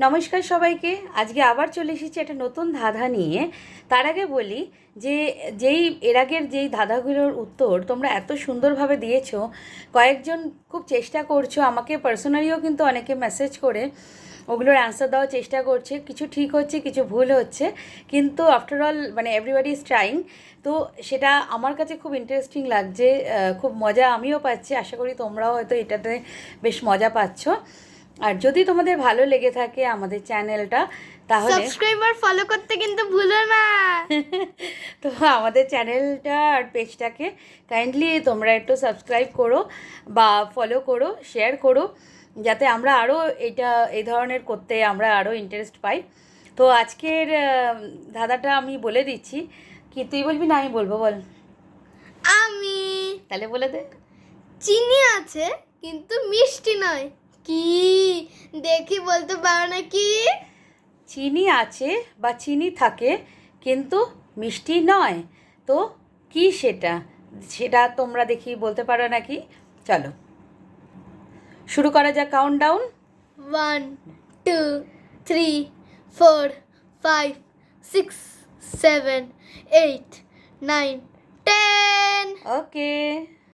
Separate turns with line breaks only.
নমস্কার সবাইকে। আজকে আবার চলে এসেছি একটা নতুন ধাঁধা নিয়ে। তার আগে বলি যে, যেই, এর আগের যেই ধাঁধাগুলোর উত্তর তোমরা এত সুন্দরভাবে দিয়েছ, কয়েকজন খুব চেষ্টা করছ, আমাকে পার্সোনালিও কিন্তু অনেকে মেসেজ করে, ওগুলোর অ্যান্সার দেওয়ার চেষ্টা করছে, কিছু ঠিক হচ্ছে, কিছু ভুল হচ্ছে, কিন্তু আফটার অল মানে এভরিবাডি ইজ ট্রাইং তো সেটা আমার কাছে খুব ইন্টারেস্টিং লাগছে খুব মজা আমিও পাচ্ছি, আশা করি তোমরাও হয়তো এটাতে বেশ মজা পাচ্ছ। আর যদি তোমাদের ভালো লেগে থাকে আমাদের চ্যানেলটা তাহলে
সাবস্ক্রাইবার ফলো করতে কিন্তু ভুলো না।
তো আমাদের চ্যানেলটা আর পেজটাকে কাইন্ডলি তোমরা একটু সাবস্ক্রাইব করো বা ফলো করো শেয়ার করো যাতে আমরা আরও এটা এই ধরনের করতে আমরা আরও ইন্টারেস্ট পাই। তো আজকের ধাঁধাটা আমি বলে দিচ্ছি। কি তুই বলবি না আমি বলব বল।
আমি
তাহলে বলে দে।
চিনি আছে কিন্তু মিষ্টি নয়। কি? দেখি বলতে পারো না কি?
চিনি আছে বা চিনি থাকে কিন্তু মিষ্টি নয়। তো কি সেটা? সেটা তোমরা দেখি বলতে পারো নাকি চলো। শুরু করা যাক count down
one two three four five six seven eight nine ten
okay